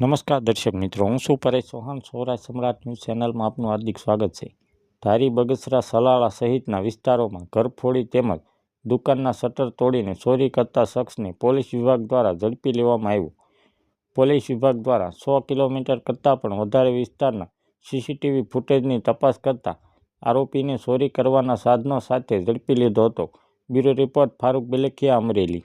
નમસ્કાર દર્શક મિત્રો, હું શું પરેશ ચૌહાણ, સૌરાષ્ટ્ર સમ્રાટ ન્યૂઝ ચેનલમાં આપનું હાર્દિક સ્વાગત છે. ધારી બગસરા સલાળા સહિતના વિસ્તારોમાં ઘરફોડી તેમજ દુકાનના શટર તોડીને ચોરી કરતા શખ્સને પોલીસ વિભાગ દ્વારા ઝડપી લેવામાં આવ્યો. પોલીસ વિભાગ દ્વારા સો કિલોમીટર કરતાં પણ વધારે વિસ્તારના સીસીટીવી ફૂટેજની તપાસ કરતા આરોપીને ચોરી કરવાના સાધનો સાથે ઝડપી લીધો હતો. Bureau report Farooq Belakhiya Amreli.